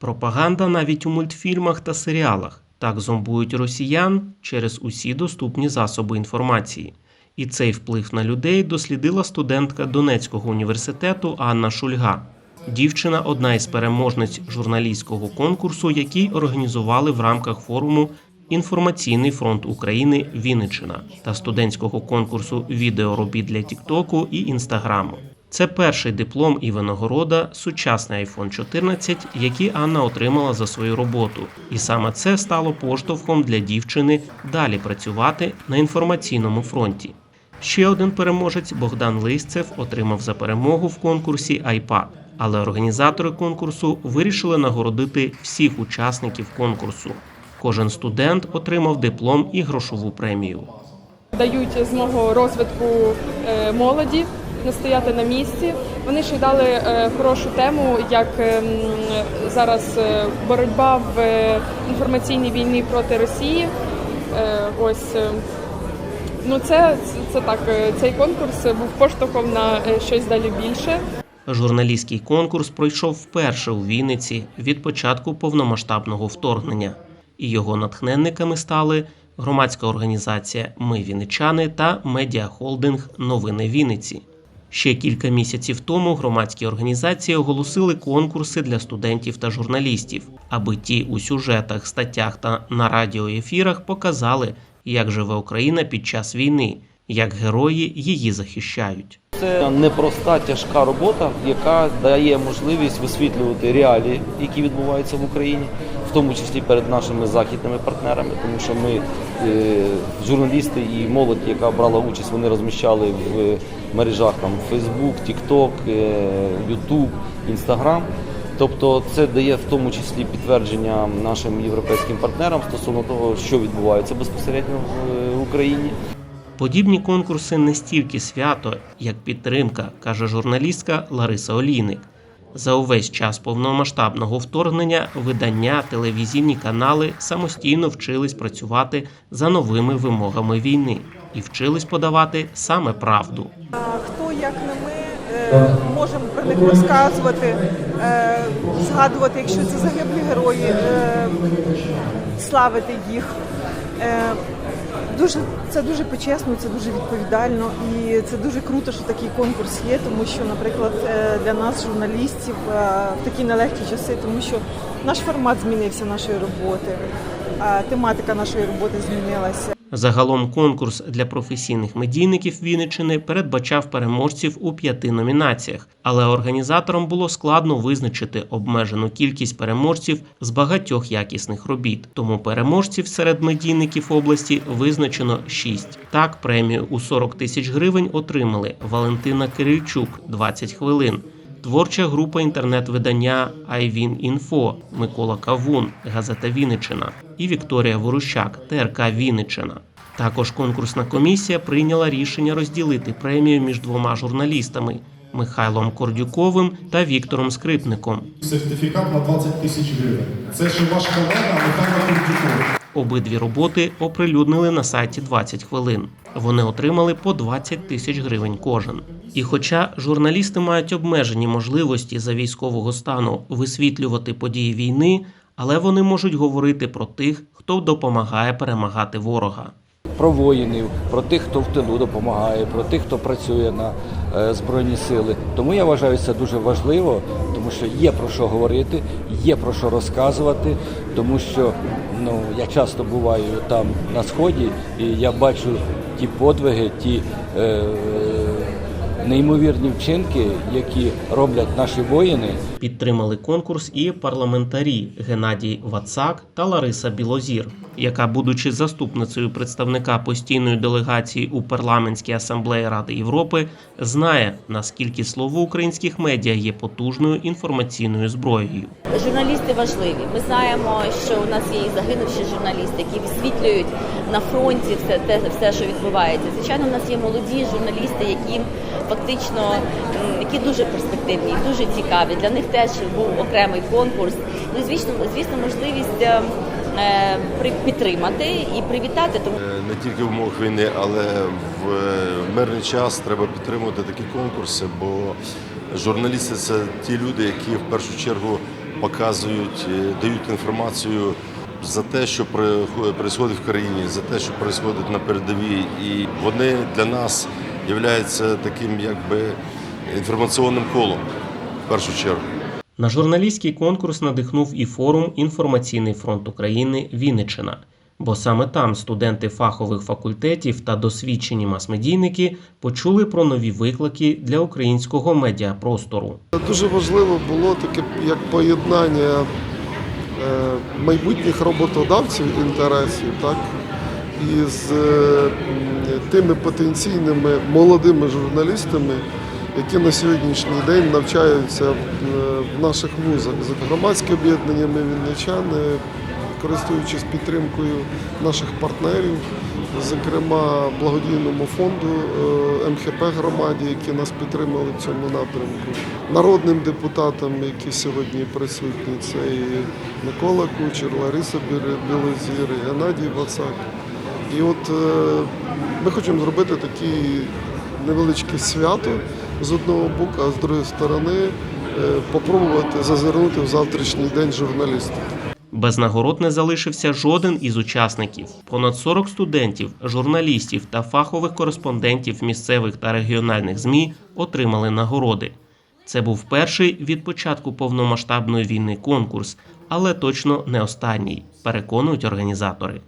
Пропаганда навіть у мультфільмах та серіалах так зомбують росіян через усі доступні засоби інформації. І цей вплив на людей дослідила студентка Донецького університету Анна Шульга. Дівчина одна із переможниць журналістського конкурсу, який організували в рамках форуму Інформаційний фронт України Вінниччина та студентського конкурсу відеоробіт для Тіктоку і Інстаграму. Це перший диплом і винагорода сучасний iPhone 14, який Анна отримала за свою роботу. І саме це стало поштовхом для дівчини далі працювати на інформаційному фронті. Ще один переможець Богдан Лисцев отримав за перемогу в конкурсі iPad. Але організатори конкурсу вирішили нагородити всіх учасників конкурсу. Кожен студент отримав диплом і грошову премію. дають змогу розвитку е, молоді, не стояти на місці. Вони ще й дали е, хорошу тему, як ем, зараз е, боротьба в е, інформаційній війні проти Росії. Ось е, ну це, це так. Цей конкурс був поштовхом на щось далі більше. Журналістський конкурс пройшов вперше у Вінниці від початку повномасштабного вторгнення, і його натхненниками стали громадська організація Ми Вінничани та медіахолдинг Новини Вінниці. Ще кілька місяців тому громадські організації оголосили конкурси для студентів та журналістів, аби ті у сюжетах, статтях та на радіоефірах показали, як живе Україна під час війни, як герої її захищають. Це непроста тяжка робота, яка дає можливість висвітлювати реалії, які відбуваються в Україні, в тому числі перед нашими західними партнерами, тому що ми е, журналісти і молодь, яка брала участь, вони розміщали в мережах там TikTok, е, YouTube, Instagram. Тобто це дає в тому числі підтвердження нашим європейським партнерам стосовно того, що відбувається безпосередньо в е, Україні. Подібні конкурси не стільки свято, як підтримка, каже журналістка Лариса Олійник. За увесь час повномасштабного вторгнення видання, телевізійні канали самостійно вчились працювати за новими вимогами війни і вчились подавати саме правду. Хто як не ми е, можемо про них розказувати, е, згадувати, якщо це загиблі герої, е, славити їх. Дуже це дуже почесно, це дуже відповідально, і це дуже круто, що такий конкурс є, тому що, наприклад, е, для нас, журналістів, е, в такі нелегкі часи, тому що наш формат змінився нашої роботи, тематика нашої роботи змінилася. Загалом конкурс для професійних медійників Вінниччини передбачав переможців у п'яти номінаціях, але організаторам було складно визначити обмежену кількість переможців з багатьох якісних робіт. Тому переможців серед медійників області визначено шість. Так, премію у 40 тисяч гривень отримали Валентина Кирильчук 20 хвилин. Творча група інтернет-видання «Айвін.Інфо» Микола Кавун, газета Вінничина і Вікторія Ворущак, ТРК Вінничина. Також конкурсна комісія прийняла рішення розділити премію між двома журналістами Михайлом Кордюковим та Віктором Скрипником. Сертифікат на 20 тисяч гривень. Це ж ваш колега Михайло Курдюков. Обидві роботи оприлюднили на сайті 20 хвилин. Вони отримали по 20 тисяч гривень кожен. І хоча журналісти мають обмежені можливості за військового стану висвітлювати події війни, але вони можуть говорити про тих, хто допомагає перемагати ворога. Про воїнів, про тих, хто в тилу допомагає, про тих, хто працює на е, збройні сили. Тому я вважаю це дуже важливо, тому що є про що говорити, є про що розказувати, тому що ну я часто буваю там на сході, і я бачу ті подвиги, ті е, неймовірні вчинки, які роблять наші воїни. Підтримали конкурс і парламентарі Геннадій Вацак та Лариса Білозір, яка, будучи заступницею представника постійної делегації у парламентській асамблеї Ради Європи, знає наскільки слово українських медіа є потужною інформаційною зброєю. Журналісти важливі. Ми знаємо, що у нас є і загинувші журналісти, які висвітлюють на фронті все те, все, що відбувається. Звичайно, у нас є молоді журналісти, які фактично які дуже перспективні, дуже цікаві. Для них теж був окремий конкурс. Ну звісно, звісно, можливість е, е, при- підтримати і привітати. Е, не тільки в умовах війни, але в е, мирний час треба підтримувати такі конкурси, бо журналісти це ті люди, які в першу чергу показують, е, дають інформацію за те, що відбувається в країні, за те, що відбувається на передовій. І вони для нас являються таким якби інформаційним колом в першу чергу. На журналістський конкурс надихнув і форум Інформаційний фронт України Вінниччина. Бо саме там студенти фахових факультетів та досвідчені мас-медійники почули про нові виклики для українського медіапростору. Дуже важливо було таке як поєднання е, майбутніх роботодавців інтересів, так із е, м, тими потенційними молодими журналістами, які на сьогоднішній день навчаються в, е, наших вузах. З громадське об'єднання «Ми вінничани, користуючись підтримкою наших партнерів, зокрема благодійному фонду е, МХП громаді, які нас підтримали в цьому напрямку, народним депутатам, які сьогодні присутні, це і Микола Кучер, Лариса Білозір, Геннадій Вацак. І от е, ми хочемо зробити таке невеличке свято з одного боку, а з другої сторони е, попробувати зазирнути в завтрашній день журналістики. Без нагород не залишився жоден із учасників. Понад 40 студентів, журналістів та фахових кореспондентів місцевих та регіональних ЗМІ отримали нагороди. Це був перший від початку повномасштабної війни конкурс, але точно не останній, переконують організатори.